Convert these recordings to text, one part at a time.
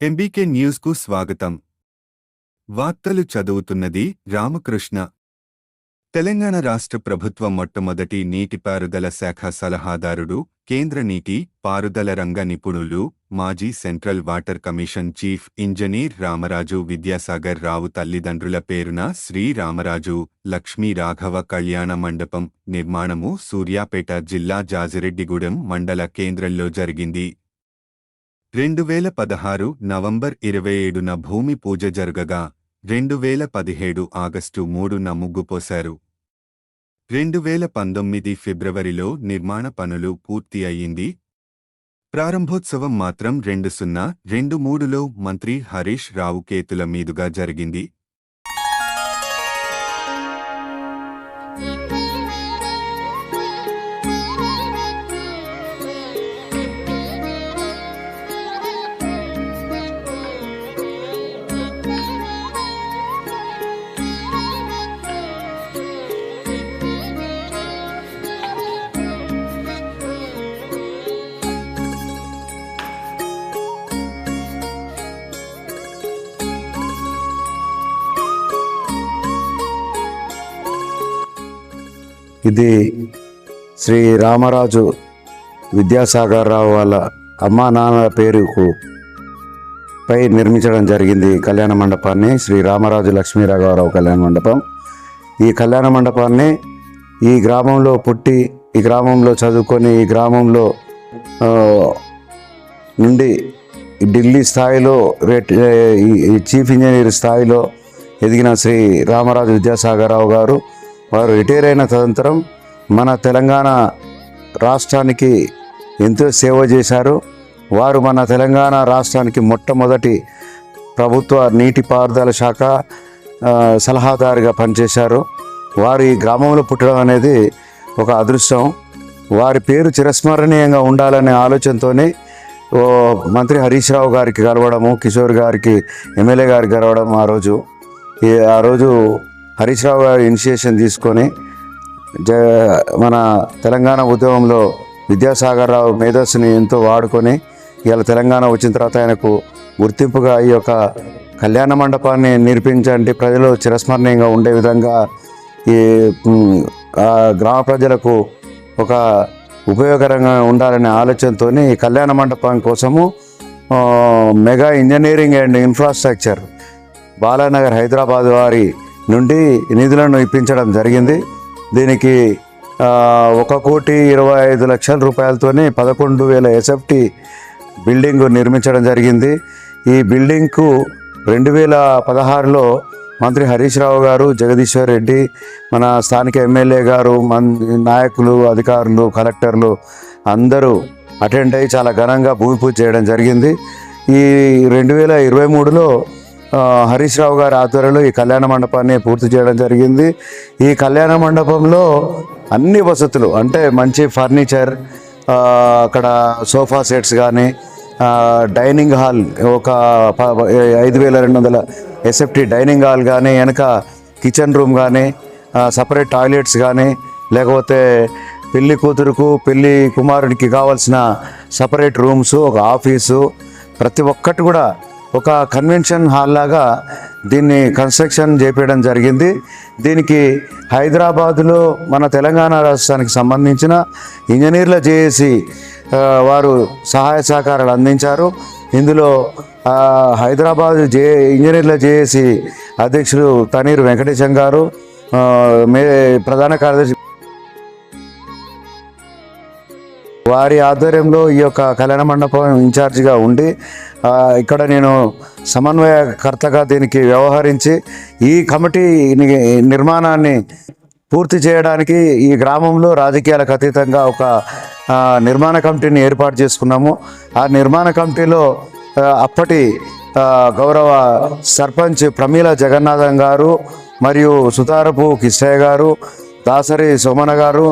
MBK న్యూస్కు స్వాగతం. వార్తలు చదువుతున్నది రామకృష్ణ. తెలంగాణ రాష్ట్ర ప్రభుత్వ మొట్టమొదటి నీటిపారుదల శాఖ సలహాదారుడు కేంద్ర నీటి పారుదల రంగ నిపుణులు మాజీ central water commission chief engineer Ramaraju Vidyasagar Rao తల్లిదండ్రుల పేరున శ్రీ రామరాజు లక్ష్మీ రాఘవ కళ్యాణ మండపం నిర్మాణము సూర్యాపేట జిల్లా జాజిరెడ్డిగూడెం మండల కేంద్రంలో జరిగింది. రెండు వేల పదహారు నవంబర్ ఇరవై ఏడున భూమి పూజ జరగగా రెండు వేల పదిహేడు ఆగస్టు మూడున ముగ్గుపోశారు. రెండు వేల పంతొమ్మిది ఫిబ్రవరిలో నిర్మాణ పనులు పూర్తి అయ్యింది. ప్రారంభోత్సవం మాత్రం రెండు సున్నా రెండు మూడులో మంత్రి హరీష్ రావు కేతుల మీదుగా జరిగింది. ఇది శ్రీ రామరాజు విద్యాసాగర్ రావు వాళ్ళ అమ్మా నాన్న పేరుకు పై నిర్మించడం జరిగింది కళ్యాణ మండపాన్ని శ్రీ రామరాజు లక్ష్మీరాఘవరావు కళ్యాణ మండపం. ఈ కళ్యాణ మండపాన్ని ఈ గ్రామంలో పుట్టి ఈ గ్రామంలో చదువుకొని ఈ గ్రామంలో నుండి ఢిల్లీ స్థాయిలో రేట్ ఈ- చీఫ్ ఇంజనీర్ స్థాయిలో ఎదిగిన శ్రీ రామరాజు విద్యాసాగరరావు గారు వారు రిటైర్ అయిన తదంతరం మన తెలంగాణ రాష్ట్రానికి ఎంతో సేవ చేశారు. వారు మన తెలంగాణ రాష్ట్రానికి మొట్టమొదటి ప్రభుత్వ నీటిపారుదల శాఖ సలహాదారుగా పనిచేశారు. వారి గ్రామంలో పుట్టడం అనేది ఒక అదృష్టం. వారి పేరు చిరస్మరణీయంగా ఉండాలనే ఆలోచనతోనే ఓ మంత్రి హరీష్ రావు గారికి కలవడము కిషోర్ గారికి ఎమ్మెల్యే గారికి కలవడం ఆ రోజు. ఈ ఆ రోజు హరీష్ రావు గారు ఇనిషియేషన్ తీసుకొని జ మన తెలంగాణ ఉద్యమంలో విద్యాసాగర్ రావు మేధస్సుని ఎంతో వాడుకొని ఇవాళ తెలంగాణ వచ్చిన తర్వాత ఆయనకు గుర్తింపుగా ఈ యొక్క కళ్యాణ మండపాన్ని నిర్మించండి. ప్రజలు చిరస్మరణీయంగా ఉండే విధంగా ఈ గ్రామ ప్రజలకు ఒక ఉపయోగకరంగా ఉండాలనే ఆలోచనతో ఈ కళ్యాణ మండపం కోసము mega engineering and infrastructure Balanagar Hyderabad వారి నుండి నిధులను ఇప్పించడం జరిగింది. దీనికి ఒక కోటి ఇరవై ఐదు లక్షల రూపాయలతోనే పదకొండు వేల ఎస్ఎఫ్టి బిల్డింగ్ నిర్మించడం జరిగింది. ఈ బిల్డింగ్కు రెండు వేల పదహారులో మంత్రి హరీష్ రావు గారు జగదీశ్వర్ రెడ్డి మన స్థానిక ఎమ్మెల్యే గారు మన్ నాయకులు అధికారులు కలెక్టర్లు అందరూ అటెండ్ అయ్యి చాలా ఘనంగా భూమి పూజ చేయడం జరిగింది. ఈ రెండు వేల ఇరవై మూడులో హరీష్ రావు గారి ఆధ్వర్యంలో ఈ కళ్యాణ మండపాన్ని పూర్తి చేయడం జరిగింది. ఈ కళ్యాణ మండపంలో అన్ని వసతులు అంటే మంచి ఫర్నిచర్ అక్కడ సోఫా సెట్స్ కానీ డైనింగ్ హాల్ ఒక ప- ఐదు వేల రెండు వందల ఎస్ఎఫ్టీ డైనింగ్ హాల్ కానీ వెనక కిచెన్ రూమ్ కానీ సపరేట్ టాయిలెట్స్ కానీ లేకపోతే పెళ్ళి కూతురుకు పెళ్ళి కుమారుడికి కావాల్సిన సపరేట్ రూమ్స్ ఒక ఆఫీసు ప్రతి ఒక్కటి కూడా ఒక కన్వెన్షన్ హాల్ లాగా దీన్ని కన్స్ట్రక్షన్ చేపేయడం జరిగింది. దీనికి హైదరాబాదులో మన తెలంగాణ రాష్ట్రానికి సంబంధించిన ఇంజనీర్ల జేఏసి వారు సహాయ సహకారాలు అందించారు. ఇందులో హైదరాబాద్ జే ఇంజనీర్ల జేఏసి అధ్యక్షుడు తనీరు వెంకటేశం గారు మే ప్రధాన కార్యదర్శి వారి ఆధ్వర్యంలో ఈ యొక్క కళ్యాణ మండపం ఇన్ఛార్జిగా ఉండి ఇక్కడ నేను సమన్వయకర్తగా దీనికి వ్యవహరించి ఈ కమిటీ నిర్మాణాన్ని పూర్తి చేయడానికి ఈ గ్రామంలో రాజకీయాలకు అతీతంగా ఒక నిర్మాణ కమిటీని ఏర్పాటు చేసుకున్నాము. ఆ నిర్మాణ కమిటీలో అప్పటి గౌరవ సర్పంచ్ ప్రమీల జగన్నాథం గారు మరియు సుతారపు కిష్టయ్య గారు దాసరి సోమన గారు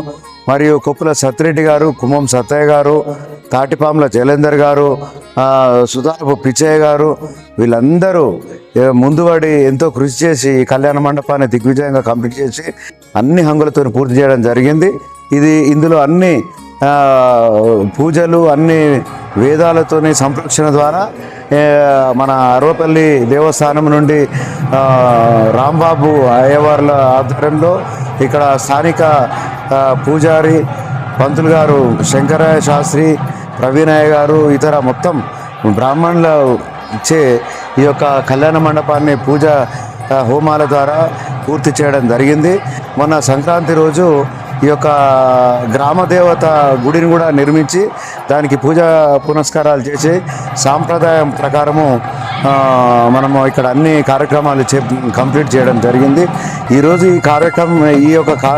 మరియు కొప్పుల సత్రెడ్డి గారు కుమ్మం సత్తయ్య గారు తాటిపాముల జలేందర్ గారు సుధాపు పిచ్చయ్య గారు వీళ్ళందరూ ఏ, ఎంతో కృషి చేసి ఈ కళ్యాణ మండపాన్ని దిగ్విజయంగా కంప్లీట్ చేసి అన్ని హంగులతో పూర్తి చేయడం జరిగింది. ఇది ఇందులో అన్ని పూజలు అన్ని వేదాలతోని సంరక్షణ ద్వారా మన అరవపల్లి దేవస్థానం నుండి రాంబాబు అయ్యవార్ల ఆధ్వర్యంలో ఇక్కడ స్థానిక పూజారి పంతులు గారు శంకరాయ శాస్త్రి ప్రవీణయ్య గారు ఇతర మొత్తం బ్రాహ్మణుల ఇచ్చే ఈ యొక్క కళ్యాణ మండపాన్ని పూజ హోమాల ద్వారా పూర్తి చేయడం జరిగింది. మొన్న సంక్రాంతి రోజు ఈ యొక్క గ్రామ దేవత గుడిని కూడా నిర్మించి దానికి పూజా పునస్కారాలు చేసి సాంప్రదాయం ప్రకారము మనము ఇక్కడ అన్ని కార్యక్రమాలు చే కంప్లీట్ చేయడం జరిగింది. ఈరోజు ఈ కార్యక్రమం ఈ యొక్క కా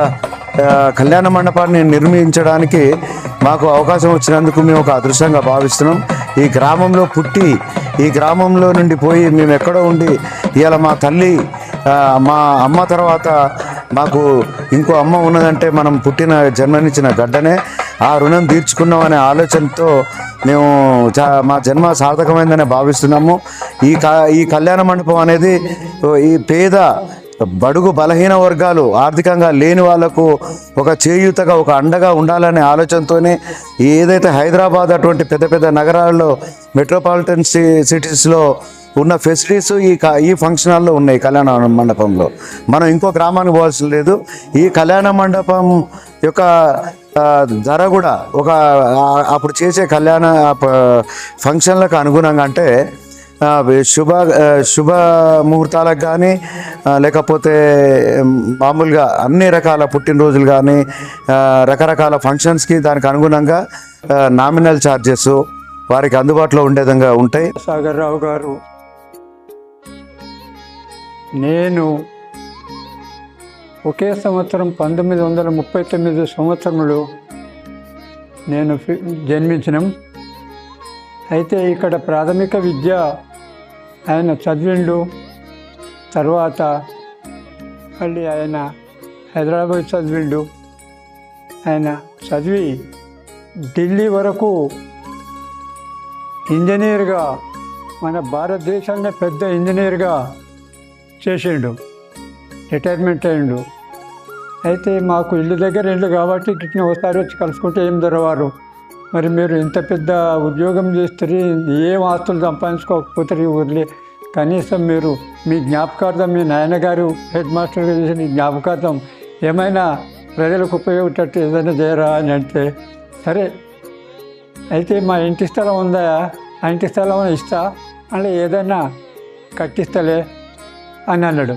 కళ్యాణ మండపాన్ని నిర్మించడానికి మాకు అవకాశం వచ్చినందుకు మేము ఒక అదృష్టంగా భావిస్తున్నాం. ఈ గ్రామంలో పుట్టి ఈ గ్రామంలో నుండి పోయి మేము ఎక్కడో ఉండి ఇవాళ మా తల్లి మా అమ్మ తర్వాత మాకు ఇంకో అమ్మ ఉన్నదంటే మనం పుట్టిన జన్మనిచ్చిన గడ్డనే. ఆ రుణం తీర్చుకున్నాం అనే ఆలోచనతో మేము చా మా జన్మ సార్థకమైందని భావిస్తున్నాము. ఈ క ఈ కళ్యాణ మండపం అనేది ఈ పేద బడుగు బలహీన వర్గాలు ఆర్థికంగా లేని వాళ్ళకు ఒక చేయూతగా ఒక అండగా ఉండాలనే ఆలోచనతోనే ఏదైతే హైదరాబాద్ అటువంటి పెద్ద పెద్ద నగరాల్లో మెట్రోపాలిటన్ సి సిటీస్లో ఉన్న ఫెసిలిటీస్ ఈ ఈ ఫంక్షన్ హాల్లో ఉన్నాయి కళ్యాణ మండపంలో. మనం ఇంకో గ్రామానికి పోవాల్సిన లేదు. ఈ కళ్యాణ మండపం యొక్క ధర కూడా ఒక అప్పుడు చేసే కళ్యాణ ఫంక్షన్లకు అనుగుణంగా అంటే శుభ శుభ ముహూర్తాలకు కానీ లేకపోతే మామూలుగా అన్ని రకాల పుట్టినరోజులు కానీ రకరకాల ఫంక్షన్స్కి దానికి అనుగుణంగా నామినల్ ఛార్జెస్ వారికి అందుబాటులో ఉండే విధంగా ఉంటాయి. సాగర్ రావు గారు నేను ఒకే సంవత్సరం పంతొమ్మిది వందల ముప్పై తొమ్మిది సంవత్సరంలో నేను ఫి- అయితే ఇక్కడ ప్రాథమిక విద్య ఆయన చదివిండు. తర్వాత మళ్ళీ ఆయన హైదరాబాద్ చదివిండు. ఆయన చదివి ఢిల్లీ వరకు ఇంజనీర్గా మన భారతదేశాన్ని పెద్ద ఇంజనీర్గా చేసిండు. రిటైర్మెంట్ అయ్యిండు. అయితే మాకు ఇల్లు దగ్గర ఇల్లు కాబట్టి గిట్టిన ఒకసారి వచ్చి కలుసుకుంటే ఏం దొరవారు? మరి మీరు ఇంత పెద్ద ఉద్యోగం చేస్తే ఏం ఆస్తులు సంపాదించుకోకపోతే వదిలే కనీసం మీరు మీ జ్ఞాపకార్థం మీ నాయనగారు హెడ్ మాస్టర్గా చేసిన జ్ఞాపకార్థం ఏమైనా ప్రజలకు ఉపయోగపడేటట్టు ఏదైనా చేయరా అని అంటే సరే అయితే మా ఇంటి స్థలం ఉందా? ఆ ఇంటి స్థలం ఇస్తా అంటే ఏదైనా కట్టిస్తలే అని అన్నాడు.